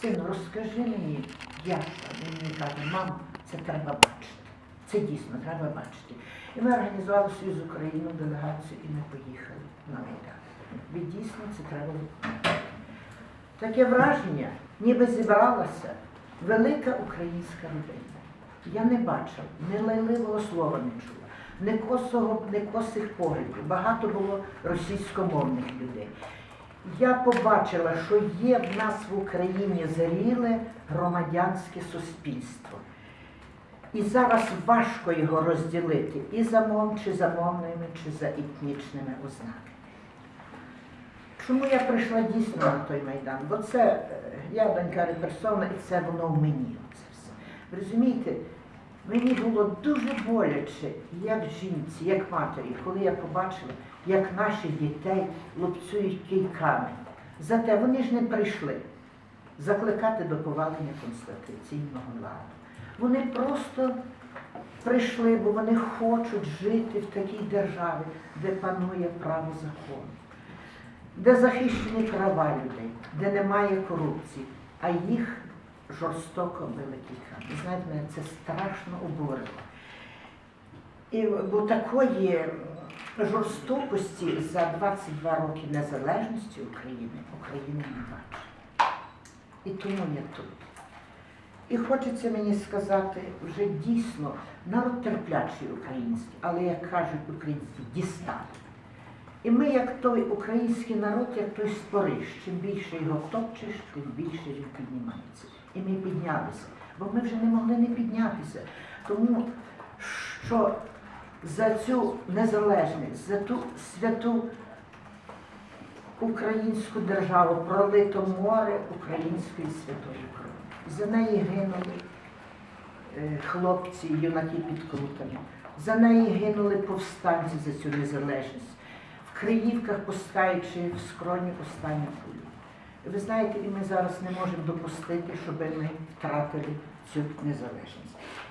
Сину, розкажи мені, як там? Він каже, мам, це треба бачити. Це дійсно треба бачити. І ми організували Союз Україну, делегацію, і ми поїхали на Майдан. І дійсно це треба робити. Таке враження, ніби зібралася велика українська родина. Я не бачила, ні лайливого слова не чула, ні косого, ні косих поглядів. Багато було російськомовних людей. Я побачила, що є в нас в Україні зріле громадянське суспільство. І зараз важко його розділити і за мов, чи за мовними, чи за етнічними ознаками. Чому я прийшла дійсно на той майдан? Бо це е, я донька репресована, і це воно в мені. Оце все. Розумієте, мені було дуже боляче, як жінці, як матері, коли я побачила, як наші дітей лупцюють кійками. Зате вони ж не прийшли закликати до повалення конституційного ладу. Вони просто прийшли, бо вони хочуть жити в такій державі, де панує право закону, де захищені права людей, де немає корупції, а їх жорстоко били кійками. Знаєте, мене це страшно обурило. І бо такої жорстокості за 22 роки незалежності України Україна не бачить. І тому я тут. І хочеться мені сказати, вже дійсно народ терплячий український, але як кажуть українські, дістали. І ми, як той український народ, як той спориш, чим більше його топчеш, тим більше він піднімається. І ми піднялися, бо ми вже не могли не піднятися. Тому що за цю незалежність, за ту святу українську державу пролито море української святої крові. За неї гинули е, хлопці, юнаки під крутами. За неї гинули повстанці за цю незалежність, Криївках пускаючи в скроні останню кулю. Ви знаєте, і ми зараз не можемо допустити, щоб ми втратили цю незалежність.